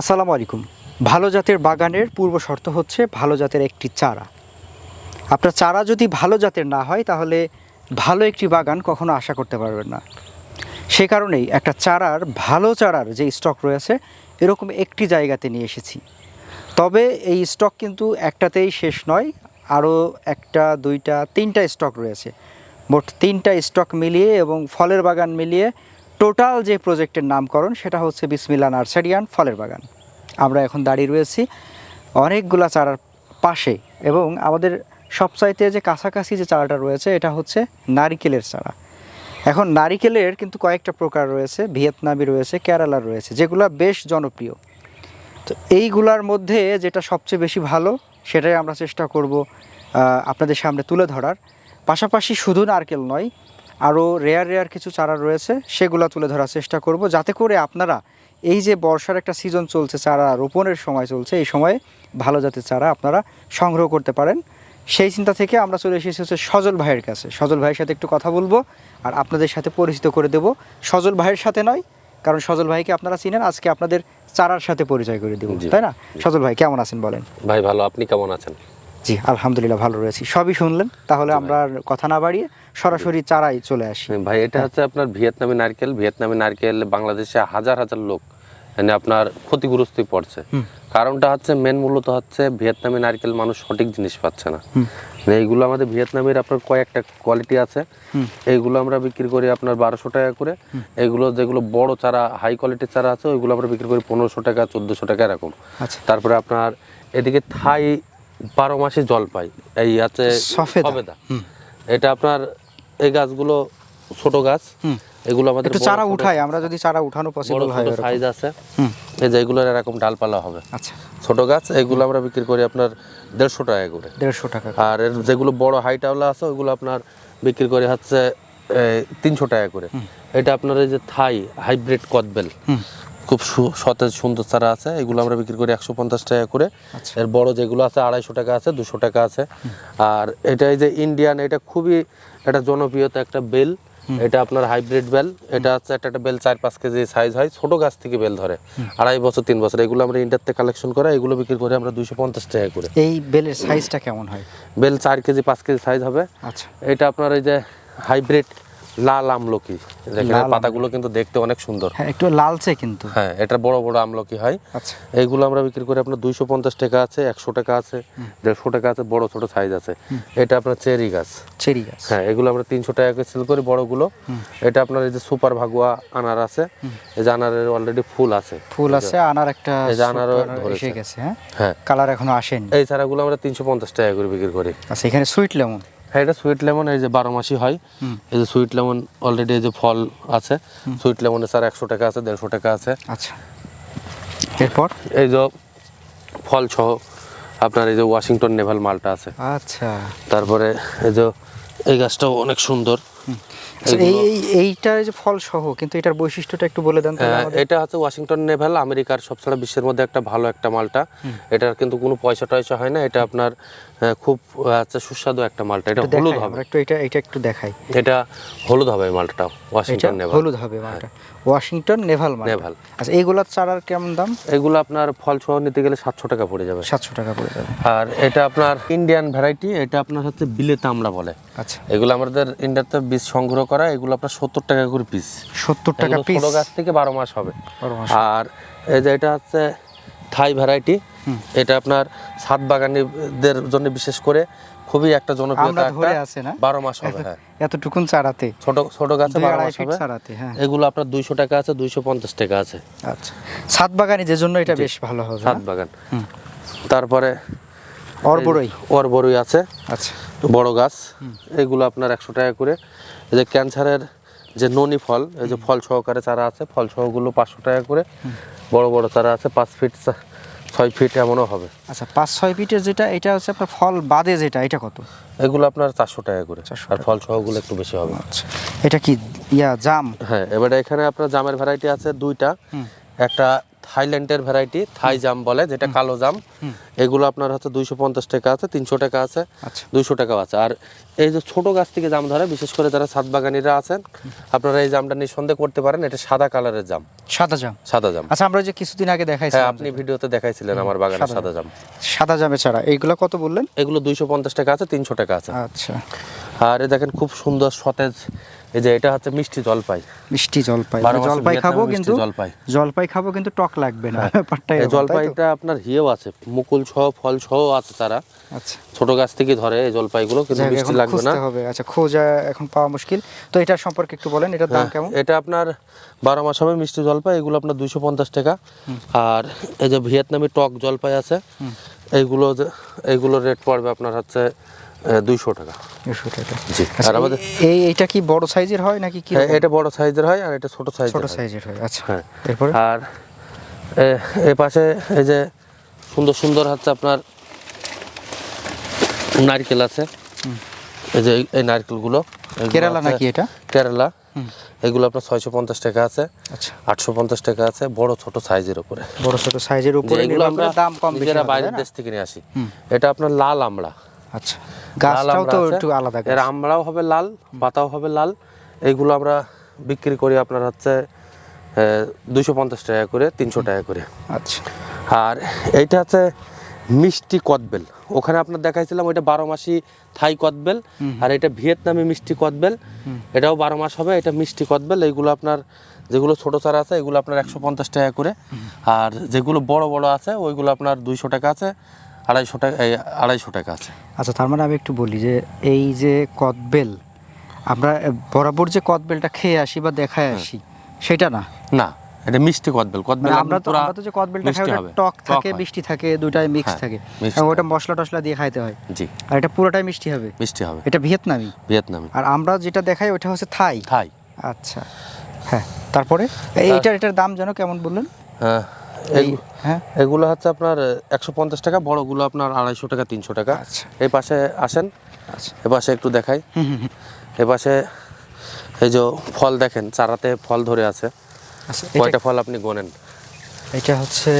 আসসালামু আলাইকুম। ভালো জাতের বাগানের পূর্ব শর্ত হচ্ছে ভালো জাতের একটি চারা। আপনার চারা যদি ভালো জাতের না হয়, তাহলে ভালো একটি বাগান কখনো আশা করতে পারবেন না। সে কারণেই একটা চারার ভালো চারার যে স্টক রয়েছে, এরকম একটি জায়গাতে নিয়ে এসেছি। তবে এই স্টক কিন্তু একটাতেই শেষ নয়, আরও একটা, দুইটা, তিনটা স্টক রয়েছে। মোট তিনটা স্টক মিলিয়ে এবং ফলের বাগান মিলিয়ে টোটাল যে প্রজেক্টের নামকরণ সেটা হচ্ছে বিসমিল্লা নার্সারিয়ান ফলের বাগান। আমরা এখন দাঁড়িয়ে রয়েছি অনেকগুলা চারার পাশে এবং আমাদের সবচাইতে যে কাছাকাছি যে চারাটা রয়েছে এটা হচ্ছে নারিকেলের চারা। এখন নারিকেলের কিন্তু কয়েকটা প্রকার রয়েছে, ভিয়েতনামি রয়েছে কেরালার রয়েছে, যেগুলো বেশ জনপ্রিয়। তো এইগুলার মধ্যে যেটা সবচেয়ে বেশি ভালো সেটাই আমরা চেষ্টা করব আপনাদের সামনে তুলে ধরার। পাশাপাশি শুধু নারকেল নয় আরও রেয়ার রেয়ার কিছু চারা রয়েছে সেগুলো তুলে ধরার চেষ্টা করব। যাতে করে আপনারা এই যে বর্ষার একটা সিজন চলছে চারা রোপণের সময় চলছে এই সময়ে ভালো জাতের চারা আপনারা সংগ্রহ করতে পারেন। সেই চিন্তা থেকে আমরা চলে এসেছি হচ্ছে সজল ভাইয়ের কাছে। সজল ভাইয়ের সাথে একটু কথা বলব আর আপনাদের সাথে পরিচিত করে দেব। সজল ভাইয়ের সাথে নয় কারণ সজল ভাইকে আপনারা চিনেন আজকে আপনাদের চারার সাথে পরিচয় করে দেব তাই না? সজল ভাই কেমন আছেন বলেন? ভাই ভালো। আপনি কেমন আছেন? জি আলহামদুলিল্লাহ ভালো রয়েছি। সবই শুনলেন তাহলে আমরা কথা না বাড়িয়ে সরাসরি চারাই চলে আসি। ভাই এটা হচ্ছে আপনার ভিয়েতনামি নারকেল। ভিয়েতনামি নারকেল বাংলাদেশে হাজার হাজার লোক মানে আপনার ক্ষতিগ্রস্ত পড়ছে। কারণটা হচ্ছে মেন মূলত হচ্ছে ভিয়েতনামি নারকেল মানুষ সঠিক জিনিস পাচ্ছে না। মানে এইগুলো আমাদের ভিয়েতনামের আপনার কয়েকটা কোয়ালিটি আছে। এইগুলো আমরা বিক্রি করি আপনার বারোশো টাকা করে। এগুলো যেগুলো বড় চারা হাই কোয়ালিটির চারা আছে ওইগুলো আমরা বিক্রি করি পনেরোশো টাকা চোদ্দোশো টাকা এরকম। আচ্ছা। তারপরে আপনার এদিকে থাই বারো মাসে জল পাই। এই আছে সফেদা। এটা আপনার এই গাছগুলো ছোট গাছ। এগুলো আমাদের একটু চারা উঠাই আমরা যদি চারা উঠানো পসিবল হয় এরকম। সাইজ আছে। এই যে এগুলোর এরকম ডালপালা হবে। আচ্ছা। ছোট গাছ এগুলো আমরা বিক্রি করি আপনার দেড়শো টাকা করে। দেড়শো টাকা আর এর যেগুলো বড় হাইটাওয়ালা আছে ওইগুলো আপনার বিক্রি করি হচ্ছে তিনশো টাকা করে। এটা আপনার এই যে থাই হাইব্রিড কদবেল। খুব সতেজ সুন্দর চারা আছে। এগুলো আমরা বিক্রি করি একশো পঞ্চাশ টাকা করে। আচ্ছা। এর বড় যেগুলো আছে আড়াইশো টাকা আছে দুশো টাকা আছে। আর এটা এই যে ইন্ডিয়ান এটা খুবই একটা জনপ্রিয়তা একটা বেল। এটা আপনার হাইব্রিড বেল। এটা হচ্ছে একটা একটা বেল চার পাঁচ কেজি সাইজ হয় ছোট গাছ থেকে বেল ধরে। আড়াই বছর তিন বছর। এগুলো আমরা ইন্ডিয়ার থেকে কালেকশন করা এগুলো বিক্রি করে আমরা দুইশো পঞ্চাশ টাকা করে। এই বেলের সাইজটা কেমন হয়? বেল চার কেজি পাঁচ কেজি সাইজ হবে। আচ্ছা। এটা আপনার এই যে হাইব্রিড লাল আমলকি। দেখেন পাতাগুলো কিন্তু দেখতে অনেক সুন্দর। হ্যাঁ একটু লালচে কিন্তু। হ্যাঁ এটা বড় বড় আমলকি হয়। আচ্ছা। এইগুলো আমরা বিক্রি করি আপনার দুইশো পঞ্চাশ টাকা আছে একশো টাকা আছে দেড়শো টাকা আছে বড় ছোট সাইজ আছে। এটা আপনার চেরি গাছ। চেরি গাছ। হ্যাঁ এগুলো আমরা তিনশো টাকা করে সেল করি বড়গুলো। এটা আপনার এই যে সুপার ভাগুয়া আনার আছে। এই যে আনারের অলরেডি ফুল আছে। ফুল আছে আনার একটা এই যে আনারও এসে গেছে হ্যাঁ? হ্যাঁ। কালার এখনও আসেনি। এই চারাগুলো আমরা তিনশো পঞ্চাশ টাকা করে বিক্রি করি। আচ্ছা এখানে সুইট লেমন হ্যাঁ এটা সুইট লেমন এই যে বারো মাসি হয়। এই যে সুইট লেমন অলরেডি এই যে ফল আছে। সুইট লেমনের স্যার একশো টাকা আছে দেড়শো টাকা আছে। আচ্ছা। এরপর? এই যে ফল সহ আপনার এই যে ওয়াশিংটন নেভাল মালটা আছে। আচ্ছা। তারপরে এই যে এই গাছটাও অনেক সুন্দর। এই এইটা যে ফল সহ কিন্তু এটার বৈশিষ্ট্যটা একটু বলে দেন হ্যাঁ। এটা হচ্ছে ওয়াশিংটন নেভাল আমেরিকার সবচেয়ে বিশ্বের মধ্যে একটা ভালো একটা মালটা। এটার কিন্তু কোনো পয়সা টয়সা হয় না এটা আপনার খুব আহ, হচ্ছে সুস্বাদু একটা মালটা। এটা হলুদ হবে। একটু এটা এটা একটু দেখাই। এটা হলুদ হবে মালটা ওয়াশিংটন নেভাল। হলুদ হবে মালটা। ওয়াশিংটন নেভাল মাল নেভাল। আচ্ছা এইগুলার চারার কেমন দাম? এগুলো আপনার ফল সহ নিতে গেলে সাতশো টাকা পড়ে যাবে। সাতশো টাকা পড়ে যাবে। আর এটা আপনার ইন্ডিয়ান ভ্যারাইটি এটা আপনার হচ্ছে বিলেতে আমরা বলে। আচ্ছা। এগুলো আমাদের ইন্ডিয়াতে বীজ সংগ্রহ করা এগুলো আপনার সত্তর টাকা করে পিস সত্তর টাকা পিস ছোট গাছ থেকে বারো মাস হবে। আর এই যে এটা হচ্ছে থাই ভ্যারাইটি এটা আপনার ছাদ বাগানিদের জন্য বিশেষ করে খুবই একটা জনপ্রিয়তা ধরে আছে না? মাস হবে হ্যাঁ। এতটুকুন চারাতে? ছোট ছোট গাছে দুই বারো আড়াই মাস হবে। চারাতে হ্যাঁ। এগুলো আপনার দুইশো টাকা আছে দুইশো পঞ্চাশ টাকা আছে। আচ্ছা। সাত বাগানি যে জন্য এটা বেশ ভালো হবে ছাদ বাগান। তারপরে অর্বরই? ওর বড়ই আছে। আচ্ছা। বড় গাছ। এগুলো আপনার একশো টাকা করে এই যে ক্যান্সারের যে ননি ফল এই যে ফল সহকারে চারা আছে ফল সহগুলো পাঁচশো টাকা করে বড় বড় চারা আছে পাঁচ ফিট ছয় ফিট এমনও হবে। আচ্ছা পাঁচ ছয় ফিটের যেটা এটা হচ্ছে আপনার ফল বাদে যেটা এটা কত? এগুলো আপনার চারশো টাকা করে আর ফল সহগুলো একটু বেশি হবে। আচ্ছা এটা কি ইয়া জাম? হ্যাঁ এবারে এখানে আপনার জামের ভ্যারাইটি আছে দুইটা। একটা থাইল্যান্ডের ভ্যারাইটি থাই জাম বলে যেটা কালো জাম। এগুলো আপনার হচ্ছে দুইশো পঞ্চাশ টাকা আছে তিনশো টাকা আছে আচ্ছা। দুইশো টাকাও আছে। আর এই যে ছোট গাছ থেকে জাম ধরে বিশেষ করে যারা ছাদ বাগানিরা আছেন আপনারা এই জামটা নিঃসন্দেহ করতে পারেন এটা সাদা কালারের জাম। সাদা জাম? সাদা জাম। আচ্ছা আমরা যে কিছুদিন আগে হ্যাঁ দেখাইছিলাম আপনি ভিডিওতে দেখাইছিলেন আমার বাগানে সাদা সাদা জাম। সাদা জামে ছাড়া। এইগুলো কত বললেন? এগুলো দুইশো পঞ্চাশ টাকা আছে তিনশো টাকা আছে। আচ্ছা। আর এ দেখেন খুব সুন্দর সতেজ এই যে এটা হচ্ছে মিষ্টি জলপাই। মিষ্টি জলপাই। জলপাই খাব কিন্তু জলপাই। জলপাই খাব কিন্তু টক লাগবে না ব্যাপারটা এই? জলপাইটা আপনার হিয়েও আছে মুকুল সহ ফল সহ আছে তারা। আচ্ছা। ছোট গাছ থেকে ধরে এই জলপাইগুলো কিন্তু মিষ্টি লাগবে না। হবে। আচ্ছা খোঁজা এখন পাওয়া মুশকিল। তো এটার সম্পর্কে একটু বলেন এটার দাম হ্যাঁ, কেমন? এটা আপনার বারো মাস হবে মিষ্টি জলপাই এগুলো আপনার দুইশো পঞ্চাশ টাকা। আর এই যে ভিয়েতনামি টক জলপাই আছে এইগুলো এইগুলোর রেট পড়বে আপনার হচ্ছে দুইশো টাকা। দুশো টাকা। জি। আচ্ছা, আর আমাদের এই- কি বড় সাইজের হয় নাকি কি হ্যাঁ, এটা বড় সাইজের হয় আর এটা ছোট ছোট সাইজের হয় আচ্ছা। হ্যাঁ। এরপরে? আর এ- পাশে এই যে সুন্দর সুন্দর হচ্ছে আপনার নারকেল আছে। এই যে এই- নারকেলগুলো কেরালা নাকি এটা? কেরালা। এগুলো আপনার ছয়শো পঞ্চাশ টাকা আছে। আচ্ছা। আটশো পঞ্চাশ টাকা আছে বড় ছোট সাইজের উপরে। বড় ছোট সাইজের উপরে এগুলো আমরা দাম কম নিজেরা বাইরের দেশ থেকে নিয়ে আসি। এটা আপনার লাল আমড়া। আচ্ছা গাছটাও তো একটু আলাদা এর গাছ আমড়াও হবে লাল পাতাও হবে লাল। এইগুলো আমরা বিক্রি করি আপনার হচ্ছে দুইশো পঞ্চাশ টাকা করে তিনশো টাকা করে। আচ্ছা। আর এইটা হচ্ছে মিষ্টি কদবেল। ওখানে আপনার দেখাইছিলাম ওইটা বারো মাসি থাই কদবেল। আর এটা ভিয়েতনামি মিষ্টি কদবেল। এটাও বারো মাস হবে এটা মিষ্টি কদবেল। এইগুলো আপনার যেগুলো ছোট চারা আছে এগুলো আপনার একশো পঞ্চাশ টাকা করে। আর যেগুলো বড় বড় আছে ওইগুলো আপনার দুইশো টাকা আছে। আড়াইশো টাকা আড়াইশো টাকা আছে। আচ্ছা তার মানে আমি একটু বলি যে এই যে কদবেল আমরা বরাবর যে কদবেলটা খেয়ে আসি বা দেখায় আসি সেটা না? না এটা মিষ্টি কদবেল কদবেল মানে আমরা তো আমরা তো যে কদবেলটা খাই ওটা টক থাকে হয়। মিষ্টি থাকে দুটাই মিক্স হ্যাঁ, থাকে। এবং ওটা মশলা টশলা দিয়ে খাইতে হয়। জি। আর এটা পুরোটাই মিষ্টি হবে। মিষ্টি হবে। এটা ভিয়েতনামি। ভিয়েতনামি। আর আমরা যেটা দেখাই ওটা হচ্ছে থাই। থাই। আচ্ছা। হ্যাঁ তারপরে? এইটার এটার দাম যেন কেমন বললেন? হ্যাঁ হ্যাঁ? এগুলো হচ্ছে আপনার একশো পঞ্চাশ টাকা বড়গুলো আপনার আড়াইশো টাকা তিনশো টাকা। আচ্ছা। এই পাশে আসেন। আচ্ছা। এ পাশে একটু দেখাই। এ পাশে এই যে ফল দেখেন চারাতে ফল ধরে আছে। আচ্ছা কয়টা ফল আপনি গোনেন? এটা হচ্ছে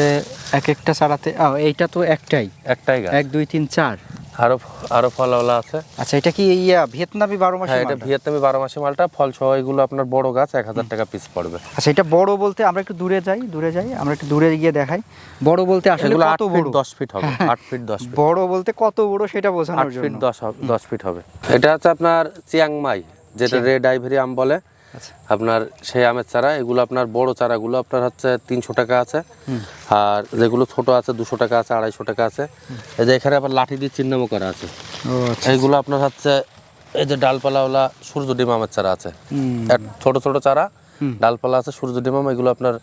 এক একটা চারাতে এইটা তো একটাই। একটাই এক দুই তিন চার। আরও আরও ফলওয়ালা আছে। আচ্ছা এটা কি ইয়া ভিয়েতনামি বারো মাসে হ্যাঁ এটা ভিয়েতনামি বারো মাসি মালটা ফল সহ এগুলো আপনার বড় গাছ এক হাজার টাকা পিস পড়বে। আচ্ছা এটা বড় বলতে আমরা একটু দূরে যাই দূরে যাই আমরা একটু দূরে গিয়ে দেখাই। বড় বলতে আসলে কত বড়? দশ ফিট হবে আট ফিট দশ ফিট বড় বলতে কত বড় সেটা আট বোঝানোর ফিট জন্য। দশ দশ ফিট হবে। এটা হচ্ছে আপনার চিয়াংমাই যেটা রেড আইভরি আম বলে। আপনার সেই আমের চারা এগুলো আপনার বড় চারাগুলো আপনার হচ্ছে তিনশো টাকা আছে। আর যেগুলো ছোট আছে দুশো টাকা আছে আড়াইশো টাকা আছে। এই যে এখানে আবার লাঠি দিয়ে চিহ্নমও করা আছে। আচ্ছা। এইগুলো আপনার হচ্ছে এই যে ডালপালাওয়ালা সূর্য ডিম আমের চারা আছে। ছোট ছোট চারা ডালপালা আছে সূর্য ডিম আম এগুলো আপনার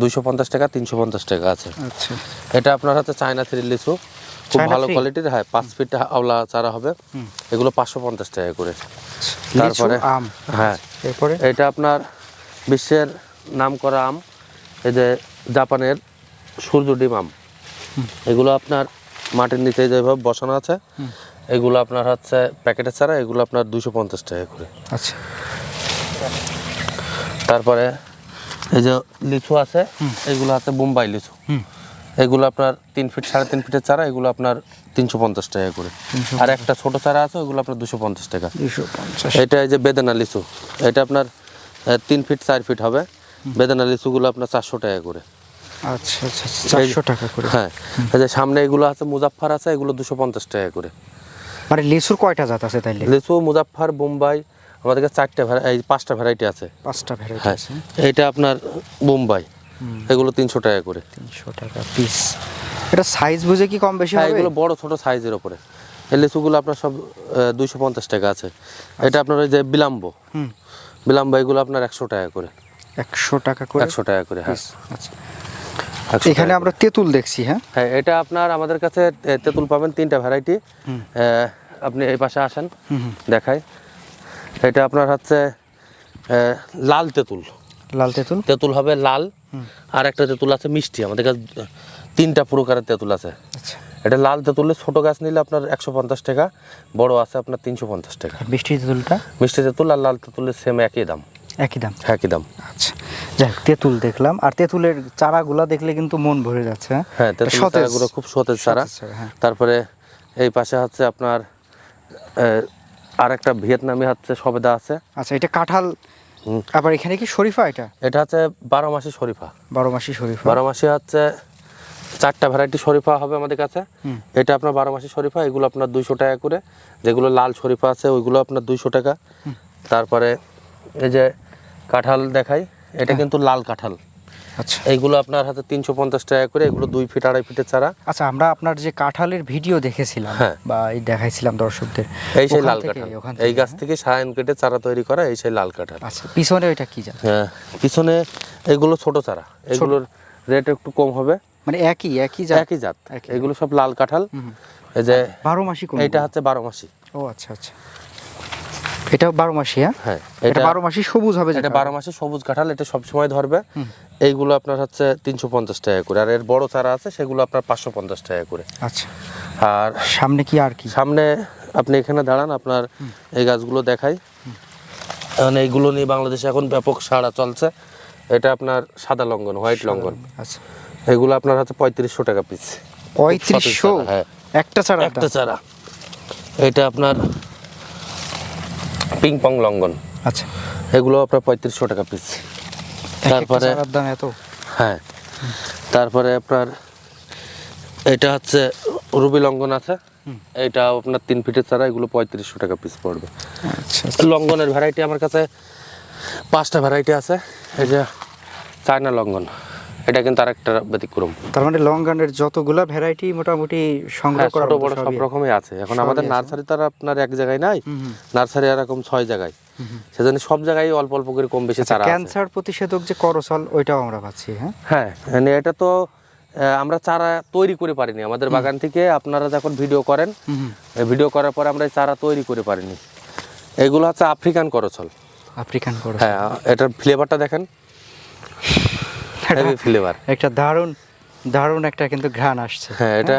দুইশো পঞ্চাশ টাকা তিনশো পঞ্চাশ টাকা আছে। আচ্ছা। এটা আপনার হচ্ছে চায়না থ্রি লিচু। খুব ভালো কোয়ালিটির হ্যাঁ পাঁচ ফিট আওলা চারা হবে। এগুলো পাঁচশো পঞ্চাশ টাকা করে। তারপরে আম। হ্যাঁ। এরপরে? এটা আপনার বিশ্বের নাম করা আম এই যে জাপানের সূর্য ডিম আম। এগুলো আপনার মাটির নিচে যেভাবে বসানো আছে এগুলো আপনার হচ্ছে প্যাকেটের ছাড়া এগুলো আপনার দুশো পঞ্চাশ টাকা করে। আচ্ছা। তারপরে এই যে লিচু আছে এগুলো আছে বোম্বাই লিচু। এগুলো আপনার তিন ফিট সাড়ে তিন ফিটের চারা এগুলো আপনার তিনশো পঞ্চাশ টাকা করে। আর একটা ছোট চারা আছে ওগুলো আপনার দুশো পঞ্চাশ টাকা। এটা এই যে বেদানা লিচু এটা আপনার তিন ফিট চার ফিট হবে। বেদানা লিচুগুলো আপনার চারশো টাকা করে। আচ্ছা আচ্ছা চারশো টাকা করে। হ্যাঁ এই যে সামনে এগুলো আছে মুজাফফার আছে এগুলো দুশো পঞ্চাশ টাকা করে। মানে লিচুর কয়টা জাত আছে তাইলে? লিচু মুজাফফার বোম্বাই আমাদের কাছে চারটে ভ্যারা- এই পাঁচটা ভ্যারাইটি আছে। পাঁচটা ভ্যারাইটি হ্যাঁ আছে। এইটা আপনার বোম্বাই। এগুলো তিনশো টাকা করে। তিনশো টাকা পিস এটা সাইজ বুঝে কি কম বেশি হ্যাঁ হবে? এগুলো বড় ছোট সাইজের ওপরে। এই লিচুগুলো আপনার সব দুইশো পঞ্চাশ টাকা আছে। এটা আপনার ওই যে বিলাম্ব। বিলাম্ব এগুলো আপনার একশো টাকা করে। একশো টাকা করে একশো টাকা করে হ্যাঁ। আচ্ছা। এখানে আমরা তেঁতুল দেখছি হ্যাঁ? হ্যাঁ এটা আপনার আমাদের কাছে তেঁতুল পাবেন তিনটা ভ্যারাইটি আপনি এই পাশে আসেন দেখাই। এটা আপনার হচ্ছে লাল তেঁতুল। লাল তেঁতুল? তেঁতুল হবে লাল আর একটা তেঁতুল আছে মিষ্টি আমাদের কাছে তিনটা প্রকারের তেঁতুল আছে। আচ্ছা। এটা লাল তেঁতুলের ছোট গাছ নিলে আপনার একশো পঞ্চাশ টাকা বড় আছে আপনার তিনশো পঞ্চাশ টাকা। মিষ্টি তেঁতুলটা? মিষ্টি তেঁতুল আর লাল তেঁতুলের সেম একই দাম। একই দাম? একই দাম। আচ্ছা। যাক তেঁতুল দেখলাম। আর তেঁতুলের চারাগুলা দেখলে কিন্তু মন ভরে যাচ্ছে হ্যাঁ? হ্যাঁ তেঁতুল চারাগুলো খুব সতেজ চারা। হ্যাঁ। তারপরে এই পাশে হচ্ছে আপনার আর একটা ভিয়েতনামি হচ্ছে সবেদা আছে। আচ্ছা এটা কাঁঠাল। আবার এখানে কি শরীফা এটা? এটা হচ্ছে বারো মাসি শরীফা। বারো মাসি শরীফা। বারো মাসি হচ্ছে চারটা ভ্যারাইটি শরীফা হবে আমাদের কাছে। এটা আপনার বারো মাসি শরীফা এগুলো আপনার দুইশো টাকা করে। যেগুলো লাল শরীফা আছে ওইগুলো আপনার দুইশো টাকা। তারপরে এই যে কাঁঠাল দেখাই এটা কিন্তু লাল কাঁঠাল। আচ্ছা। এইগুলো আপনার হাতে তিনশো পঞ্চাশ টাকা করে এগুলো দুই ফিট আড়াই ফিটের চারা। আচ্ছা আমরা আপনার যে কাঁঠালের ভিডিও দেখেছিলাম হ্যাঁ। বা এই দেখাইছিলাম দর্শকদের এই সেই লাল কাঁঠাল। এই গাছ হ্যাঁ? থেকে সায়ন কেটে চারা তৈরি করা এই সেই লাল কাঁঠাল। আচ্ছা পিছনে ওইটা কি জাত? হ্যাঁ পিছনে এগুলো ছোট চারা। এগুলোর রেট একটু কম হবে। মানে একই একই জাত? একই জাত। এগুলো সব লাল কাঁঠাল। এই যে বারো মাসি কোন এইটা হচ্ছে বারো মাসি ও আচ্ছা আচ্ছা। এটা বারো মাসি হ্যাঁ? হ্যাঁ এটা বারো মাসি সবুজ হবে এটা। বারো মাসে সবুজ কাঁঠাল এটা সবসময় ধরবে। এইগুলো আপনার হচ্ছে তিনশো পঞ্চাশ টাকা করে। আর এর বড় চারা আছে সেগুলো আপনার পাঁচশো পঞ্চাশ টাকা করে। আচ্ছা। আর সামনে কি আর কি? সামনে আপনি এখানে দাঁড়ান আপনার এই গাছগুলো দেখাই। কারণ এইগুলো নিয়ে বাংলাদেশে এখন ব্যাপক সাড়া চলছে। এটা আপনার সাদা লঙ্ঘন হোয়াইট লঙ্ঘন আচ্ছা। এগুলো আপনার হচ্ছে পঁয়ত্রিশশো টাকা পিস পঁয়ত্রিশশো? হ্যাঁ। একটা ছাড়া একটা চারা। এটা আপনার পিং পং লঙ্ঘন আচ্ছা। এগুলো আপনার পঁয়ত্রিশশো টাকা পিস তারপরে দাম এত? হ্যাঁ। তারপরে আপনার এটা হচ্ছে রুবি লঙ্ঘন আছে। এটা আপনার তিন ফিটের চারা এগুলো পঁয়ত্রিশশো টাকা পিস পড়বে। আচ্ছা। লঙ্ঘনের ভ্যারাইটি আমার কাছে পাঁচটা ভ্যারাইটি আছে। এই যে চায়না লঙ্ঘন এটা কিন্তু আরেকটা ব্যতিক্রম। তার মানে লং গানের যতগুলা ভ্যারাইটি মোটামুটি সংগ্রহ হ্যাঁ করা ছোট বড় সব রকমই আছে। এখন আমাদের নার্সারি তো আর আপনার এক জায়গায় নাই। নার্সারি এরকম ছয় জায়গায়। সেজন্য সব জায়গায় অল্প অল্প করে কম বেশি চারা আছে। ক্যান্সার প্রতিষেধক যে করসল ওইটাও আমরা পাচ্ছি হ্যাঁ? হ্যাঁ মানে এটা তো আমরা চারা তৈরি করে পারিনি। আমাদের বাগান থেকে আপনারা যখন ভিডিও করেন ভিডিও করার পরে আমরা চারা তৈরি করে পারিনি। এগুলো হচ্ছে আফ্রিকান করছল আফ্রিকান করসল হ্যাঁ এটার ফ্লেভারটা দেখেন। হেভি ফ্লেভার একটা দারুণ দারুণ একটা কিন্তু ঘ্রাণ আসছে। হ্যাঁ এটা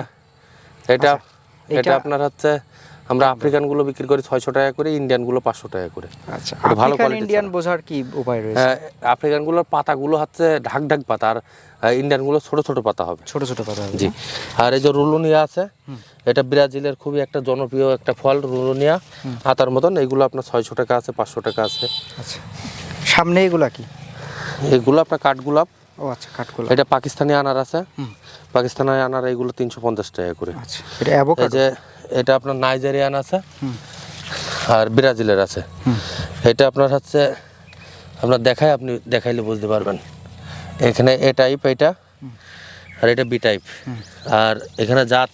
এটা আচ্ছা, এটা এটা- আপনার হচ্ছে আমরা আফ্রিকানগুলো বিক্রি করি ছয়শো টাকা করে ইন্ডিয়ানগুলো পাঁচশো টাকা করে। আচ্ছা ভালো আফ্রিকান ইন্ডিয়ান বোঝার কি উপায় রয়েছে? হ্যাঁ, আফ্রিকানগুলোর পাতাগুলো হচ্ছে ঢাক ঢাক পাতা আর ইন্ডিয়ানগুলো ছোট ছোট পাতা হবে। ছোট ছোট পাতা হবে। জি আর এই যে রুলুনিয়া আছে এটা ব্রাজিলের খুবই একটা জনপ্রিয় একটা ফল রুলুনিয়া। হাতার মতন এগুলো আপনার ছয়শো টাকা আছে পাঁচশো টাকা আছে। আচ্ছা সামনে এগুলা কি? এগুলো আপনার কাঠগোলাপ ও আচ্ছা কাঠগোলা এটা পাকিস্তানি আনার আছে। পাকিস্তানি আনার এগুলো তিনশো পঞ্চাশ টাকা করে। আচ্ছা এটা অ্যাভোকাডো যে এটা আপনার নাইজেরিয়ান আছে। আর ব্রাজিলের আছে। এটা আপনার হচ্ছে আপনার দেখায় আপনি দেখাইলে বুঝতে পারবেন। এখানে এ টাইপ এটা। আর এটা বি টাইপ আর এখানে জাত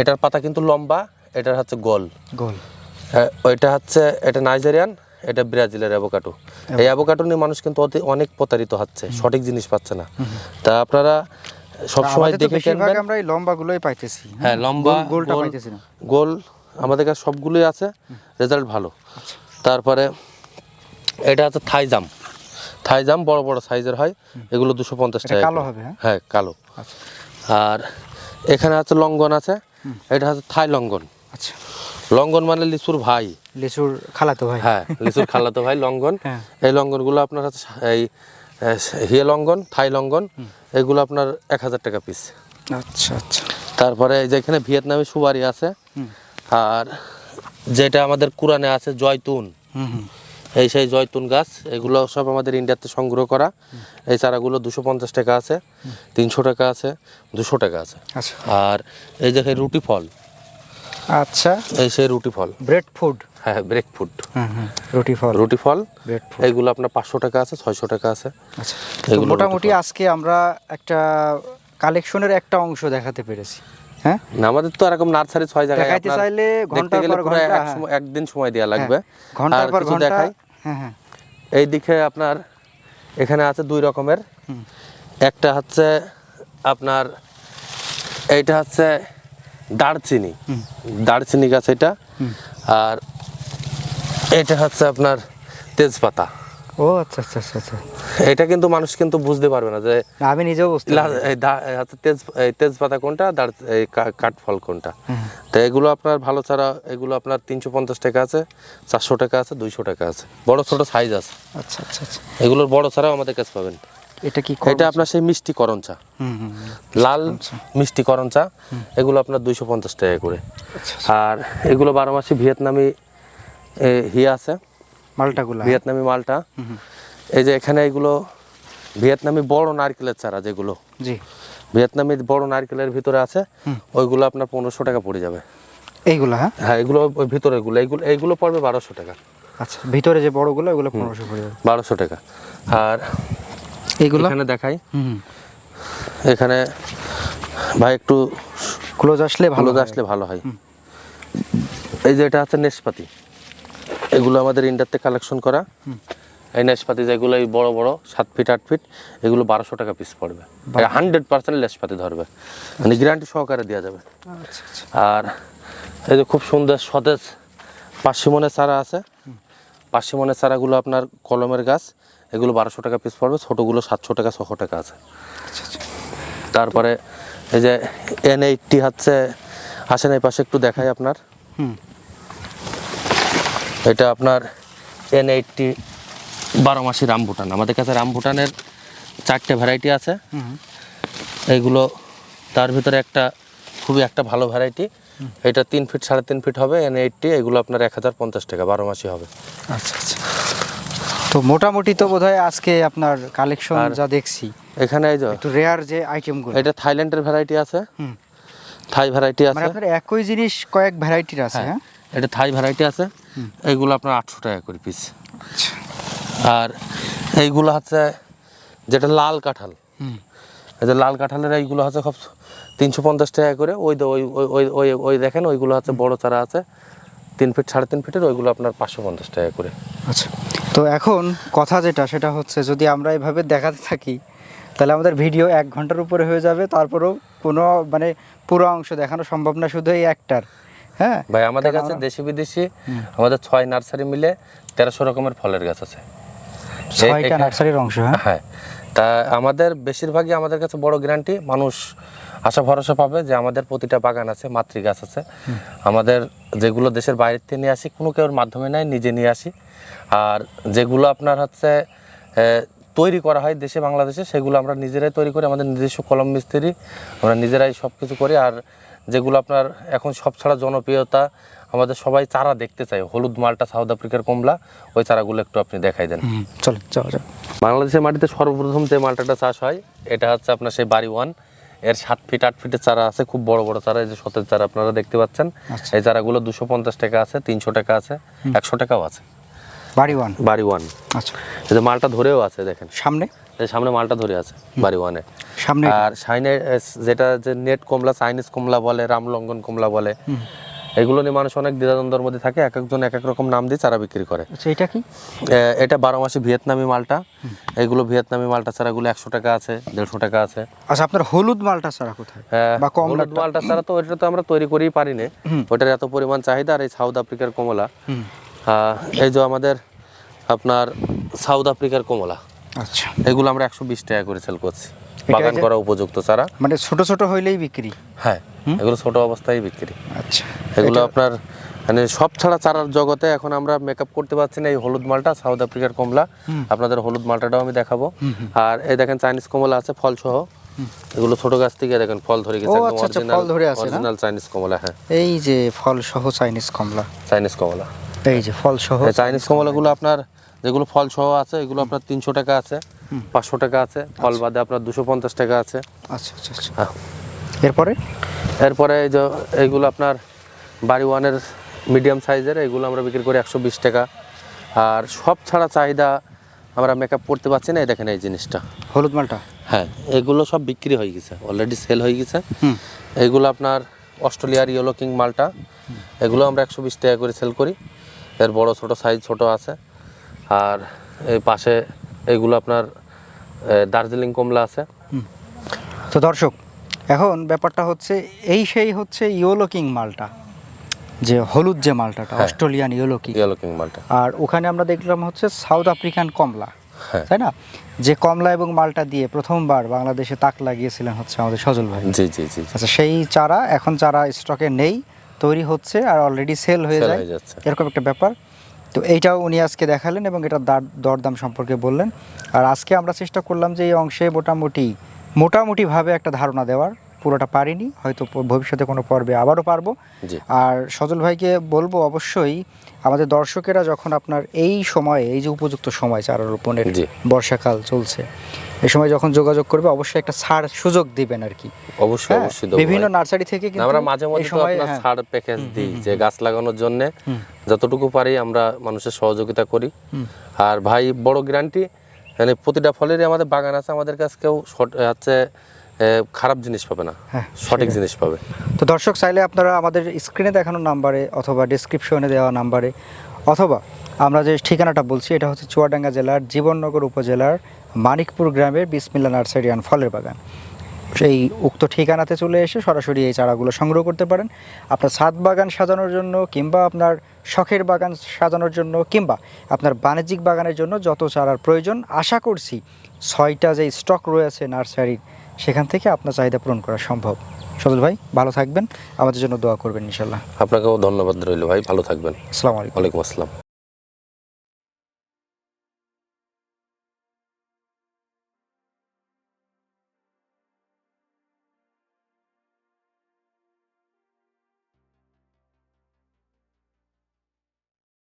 এটার পাতা কিন্তু লম্বা এটার হচ্ছে গোল। গোল। হ্যাঁ, ওইটা হচ্ছে এটা নাইজেরিয়ান। এটা ব্রাজিলের অ্যাভোকাটো এই অ্যাভোকাটো নিয়ে মানুষ কিন্তু অতি- অনেক প্রতারিত হচ্ছে সঠিক জিনিস পাচ্ছে না। তা আপনারা সবসময় দেখে কিনবেন? আমরা এই লম্বা গুলোই পাইতেছি হ্যাঁ। লম্বা গোল- গোলটা পাইতেছি না। গোল আমাদের কাছে সবগুলোই আছে রেজাল্ট ভালো। তারপরে এটা হচ্ছে থাইজাম। থাইজাম বড় বড় সাইজের হয় এগুলো দুশো পঞ্চাশ টাকা কালো হবে, হ্যাঁ? হ্যাঁ কালো। আচ্ছা। আর এখানে আছে লঙ্গন আছে এটা হচ্ছে থাই লঙ্গন। আচ্ছা। লঙ্গন মানে লিচুর ভাই। লিচুর খালাতো ভাই। হ্যাঁ লিচুর খালাতো ভাই লঙ্গন। হ্যাঁ। এই লঙ্গনগুলো আপনার এই হিয়ে লঙ্গন থাই লঙ্গন এগুলো আপনার এক হাজার টাকা পিস আচ্ছা আচ্ছা। তারপরে এই যে এখানে ভিয়েতনামি সুবারি আছে। আর যেটা আমাদের কোরআনে আছে জয়তুন। এই সেই জয়তুন গাছ এগুলো সব আমাদের ইন্ডিয়াতে সংগ্রহ করা। এই চারাগুলো দুশো পঞ্চাশ টাকা আছে তিনশো টাকা আছে দুশো টাকা আছে। আচ্ছা। আর এই যে রুটি ফল আচ্ছা। এই সেই রুটি ফল। Bread food. হ্যাঁ ব্রেক ফুড। হুম হুম রুটি ফল। রুটি ফল। এইগুলো আপনার পাঁচশো টাকা আছে ছয়শো টাকা আছে। আচ্ছা মোটামুটি আজকে আমরা একটা কালেকশনের একটা অংশ দেখাতে পেরেছি। হ্যাঁ? আমাদের তো এরকম নার্সারি ছয় জায়গায় দেখাইতে চাইলে ঘণ্টার গেলে পর ঘণ্টা, একদিন সময় দেওয়া লাগবে। হ্যাঁ, ঘণ্টার আর পর ঘণ্টা। দেখাই। হ্যাঁ হ্যাঁ। এই দিকে আপনার এখানে আছে দুই রকমের। হুম। একটা হচ্ছে আপনার এইটা হচ্ছে দারচিনি। দারচিনি গাছ এটা। আর এটা হচ্ছে আপনার তেজপাতা। ও আচ্ছা আচ্ছা আচ্ছা আচ্ছা। এটা কিন্তু মানুষ কিন্তু বুঝতে পারবে না যে আমি নিজেও বুঝতে তেজ তেজপাতা কোনটা দার কাঠফল কোনটা। তো এগুলো আপনার ভালো ছাড়া এগুলো আপনার তিনশো পঞ্চাশ টাকা আছে চারশো টাকা আছে দুইশো টাকা আছে। বড় ছোট সাইজ আছে। আচ্ছা আচ্ছা আচ্ছা। এগুলোর বড় ছাড়াও আমাদের কাছে পাবেন। এটা কি এটা আপনার সেই মিষ্টি করণ চা। লাল মিষ্টি করণ চা। এগুলো আপনার দুইশো পঞ্চাশ টাকা করে। আচ্ছা আর এগুলো বারো মাসে ভিয়েতনামি হিয়া আছে। মালটাগুলা। ভিয়েতনামি মালটা। এই যে এখানে এগুলো ভিয়েতনামি বড় নারকেলের চারা যেগুলো। জি। ভিয়েতনামি বড় নারকেলের ভিতরে আছে ওইগুলো আপনার পনেরোশো টাকা পড়ে যাবে। এইগুলা হ্যাঁ? হ্যাঁ এগুলো ওই ভিতরে এগুলো। এইগুলো এইগুলো পড়বে বারোশো টাকা। আচ্ছা ভিতরে যে বড়গুলো ওগুলো পনেরোশো পড়ে যাবে। বারোশো টাকা। আর এইগুলো এখানে দেখাই। হুম। এখানে ভাই একটু ক্লোজ আসলে ভালো আসলে ভালো হয়। এই যে এটা আছে নেশপাতি এগুলো আমাদের ইন্ডারতে কালেকশন করা। এই নেশপাতি যেগুলো এই বড় বড় সাত ফিট আট ফিট এগুলো বারোশো টাকা পিস পড়বে। হান্ড্রেড পার্সেন্ট নেশপাতি ধরবে। মানে গ্যারান্টি সহকারে দেওয়া যাবে। আচ্ছা আচ্ছা। আর এই যে খুব সুন্দর সতেজ পার্সিমনের চারা আছে। পার্সিমনের চারাগুলো আপনার কলমের গাছ। এগুলো বারোশো টাকা পিস পড়বে ছোটোগুলো সাতশো টাকা ছশো টাকা আছে। আচ্ছা আচ্ছা। তারপরে এই যে এন এইটটি হচ্ছে আসেন এই পাশে একটু দেখাই আপনার। হুম। এটা আপনার এন এইটটি বারো মাসি রামভুটান। আমাদের কাছে রামভুটানের চারটে ভ্যারাইটি আছে। এইগুলো তার ভিতরে একটা খুবই একটা ভালো ভ্যারাইটি এটা তিন ফিট সাড়ে তিন ফিট হবে এন এইটটি এগুলো আপনার এক হাজার পঞ্চাশ টাকা বারো মাসি হবে। আচ্ছা আচ্ছা। তো মোটামুটি তো বোধহয় আজকে আপনার কালেকশন যা দেখছি এখানে এই যে একটু রেয়ার যে আইটেমগুলো এটা থাইল্যান্ডের ভ্যারাইটি আছে। হুম। থাই ভ্যারাইটি আছে মানে আছে। আপনার একই জিনিস কয়েক ভ্যারাইটির আছে হ্যাঁ। এটা থাই ভ্যারাইটি আছে। এইগুলো আপনার আটশো টাকা করে পিস আচ্ছা। আর এইগুলো হচ্ছে যেটা লাল কাঁঠাল। হুম। এই যে লাল কাঁঠালের এইগুলো হচ্ছে সব তিনশো পঞ্চাশ টাকা করে। ওই দে- ওই ওই- ওই ওই ওই দেখেন ওইগুলো হচ্ছে বড় চারা আছে। তিন ফিট সাড়ে তিন ফিটের ওইগুলো আপনার পাঁচশো পঞ্চাশ টাকা করে। আচ্ছা। তো এখন কথা যেটা সেটা হচ্ছে যদি আমরা এভাবে দেখাতে থাকি তাহলে আমাদের ভিডিও এক ঘণ্টার উপরে হয়ে যাবে তারপরেও কোনো মানে পুরো অংশ দেখানো সম্ভব না শুধু এই একটার। হ্যাঁ? ভাই আমাদের কাছে দেশি বিদেশি আমাদের ছয় নার্সারি মিলে তেরোশো রকমের ফলের গাছ আছে। ছয়টা নার্সারির অংশ হ্যাঁ? হ্যাঁ। তা আমাদের বেশিরভাগই আমাদের কাছে বড় গ্যারান্টি মানুষ আশা ভরসা পাবে যে আমাদের প্রতিটা বাগান আছে মাতৃ গাছ আছে আমাদের যেগুলো দেশের বাইরে থেকে নিয়ে আসি কোনো কেউর মাধ্যমে নয় নিজে নিয়ে আসি। আর যেগুলো আপনার হচ্ছে তৈরি করা হয় দেশে বাংলাদেশে সেগুলো আমরা নিজেরাই তৈরি করি আমাদের নিজস্ব কলম মিস্ত্রি আমরা নিজেরাই সব কিছু করি। আর যেগুলো আপনার এখন সব ছাড়া জনপ্রিয়তা আমাদের সবাই চারা দেখতে চাই হলুদ মালটা সাউথ আফ্রিকার কমলা ওই চারাগুলো একটু আপনি দেখাই দেন। চলো যাওয়া যাক। বাংলাদেশের মাটিতে সর্বপ্রথম যে মালটাটা চাষ হয় এটা হচ্ছে আপনার সেই বাড়ি ওয়ান। এর সাত ফিট আট ফিটের চারা আছে খুব বড় বড় চারা এই যে সতেজ চারা আপনারা দেখতে পাচ্ছেন। আচ্ছা। এই চারাগুলো দুশো পঞ্চাশ টাকা আছে তিনশো টাকা আছে একশো টাকাও আছে। বাড়ি ওয়ান? বাড়ি ওয়ান। আচ্ছা। এই মালটা ধরেও আছে দেখেন। সামনে? সামনে মালটা ধরে আছে বাড়ি ওয়ানে। সামনে আর সাইনে যেটা যে নেট কমলা চাইনিজ কমলা বলে রামলঙ্গন কমলা বলে এগুলো নিয়ে মানুষ অনেক দ্বিধাদ্বন্দ্বের মধ্যে থাকে। এক একজন এক এক রকম নাম দিয়ে চারা বিক্রি করে। আচ্ছা এটা কি? এটা বারো মাসে ভিয়েতনামি মালটা। এগুলো ভিয়েতনামি মালটা ছাড়া চারাগুলো একশো টাকা আছে দেড়শো টাকা আছে। আচ্ছা আপনার হলুদ মালটা ছাড়া কোথায়? হ্যাঁ, বা হলুদ মালটা ছাড়া তো ওইটা তো আমরা তৈরি করেই পারি না ওইটার এত পরিমাণ চাহিদা আর এই সাউথ আফ্রিকার কমলা। এই যে আমাদের আপনার সাউথ আফ্রিকার কমলা। আচ্ছা। এগুলো আমরা একশো বিশ টাকা করে সেল করছি। বাগান করা উপযুক্ত চারা। মানে ছোট ছোট হইলেই বিক্রি? হ্যাঁ এগুলো ছোট অবস্থায় বিক্রি। আচ্ছা। এগুলো আপনার মানে সব ছাড়া চারার জগতে এখন আমরা মেকআপ করতে পারছি না এই হলুদ মালটা সাউথ আফ্রিকার কমলা। আপনাদের হলুদ মালটাটাও আমি দেখাবো। আর এই দেখেন চাইনিজ কমলা আছে ফল সহ। এগুলো ছোট গাছ থেকে দেখেন ফল ধরে গেছে ও, আচ্ছা, আচ্ছা, ফল ধরে আছে অরিজিনাল চাইনিজ কমলা হ্যাঁ। এই যে ফল সহ চাইনিজ কমলা। চাইনিজ কমলা। এই যে ফল সহ চাইনিজ কমলাগুলো আপনার যেগুলো ফল সহ আছে এগুলো আপনার তিনশো টাকা আছে পাঁচশো টাকা আছে ফল বাদে আপনার দুশো পঞ্চাশ টাকা আছে। আচ্ছা আচ্ছা আচ্ছা। হ্যাঁ। এরপরে? এরপরে এই যে এইগুলো আপনার বাড়ি ওয়ানের মিডিয়াম সাইজের এগুলো আমরা বিক্রি করি একশো বিশ টাকা। আর সব ছাড়া চাহিদা আমরা মেকআপ করতে পারছি না এই দেখেন এই জিনিসটা। হলুদ মালটা? হ্যাঁ এগুলো সব বিক্রি হয়ে গেছে অলরেডি সেল হয়ে গেছে। হুম। এইগুলো আপনার অস্ট্রেলিয়ার ইয়েলো কিং মালটা এগুলো আমরা একশো বিশ টাকা করে সেল করি। এর বড় ছোট সাইজ ছোট আছে। আর এই পাশে এইগুলো আপনার দার্জিলিং কমলা আছে। তো দর্শক এখন ব্যাপারটা হচ্ছে এই সেই হচ্ছে ইয়োলো কিং মালটা যে হলুদ যে মালটাটা হ্যাঁ। Australian yellow king yellow king মালটা। আর ওখানে আমরা দেখলাম হচ্ছে সাউথ আফ্রিকান কমলা হ্যাঁ। তাই না? যে কমলা এবং মালটা দিয়ে প্রথমবার বাংলাদেশে তাক লাগিয়েছিলেন হচ্ছে আমাদের সজল ভাই। জি জি জি আচ্ছা সেই চারা এখন চারা স্টকে নেই। তৈরি হচ্ছে আর অলরেডি সেল হয়ে যায়। এরকম একটা ব্যাপার। তো এইটাও উনি আজকে দেখালেন এবং দার- দরদাম সম্পর্কে বললেন। আর আজকে আমরা চেষ্টা করলাম যে এই অংশে মোটামুটি মোটামুটিভাবে একটা ধারণা দেওয়ার। পুরোটা পারিনি হয়তো ভবিষ্যতে কোনো পর্বে আবারও পারব। আর সজল ভাইকে বলব অবশ্যই আমাদের দর্শকেরা যখন আপনার এই সময়ে এই যে উপযুক্ত সময় চারা রোপণের বর্ষাকাল চলছে এই সময় যখন যোগাযোগ করবে অবশ্যই একটা ছাড় সুযোগ দিবেন আর কি। অবশ্যই হ্যাঁ, অবশ্যই বিভিন্ন নার্সারি থেকে কিন্তু আমরা মাঝে মধ্যে সময়, আপনার হ্যাঁ, ছাড় প্যাকেজ দিই যে গাছ লাগানোর জন্য যতটুকু পারি আমরা মানুষের সহযোগিতা করি। আর ভাই বড় গ্যারান্টি মানে প্রতিটা ফলেরই আমাদের বাগান আছে আমাদের কাছে কেউ শর্ট- হচ্ছে খারাপ জিনিস পাবে না হ্যাঁ, সঠিক জিনিস পাবে। তো দর্শক চাইলে আপনারা আমাদের স্ক্রিনে দেখানো নাম্বারে অথবা ডিসক্রিপশনে দেওয়া নাম্বারে অথবা আমরা যে ঠিকানাটা বলছি এটা হচ্ছে চুয়াডাঙ্গা জেলার জীবননগর উপজেলার মানিকপুর গ্রামের বিসমিল্লা নার্সারি অ্যান্ড ফলের বাগান। সেই উক্ত ঠিকানাতে চলে এসে সরাসরি এই চারাগুলো সংগ্রহ করতে পারেন। আপনার ছাদ বাগান সাজানোর জন্য কিংবা আপনার শখের বাগান সাজানোর জন্য কিংবা আপনার বাণিজ্যিক বাগানের জন্য যত চারার প্রয়োজন আশা করছি ছয়টা যে স্টক রয়েছে নার্সারির সেখান থেকে আপনার চাহিদা পূরণ করা সম্ভব। সজল ভাই ভালো থাকবেন। আমাদের জন্য দোয়া করবেন ইনশাল্লাহ আপনাকেও ধন্যবাদ রইল ভাই ভালো থাকবেন। আসসালামু আলাইকুম। আসসালাম।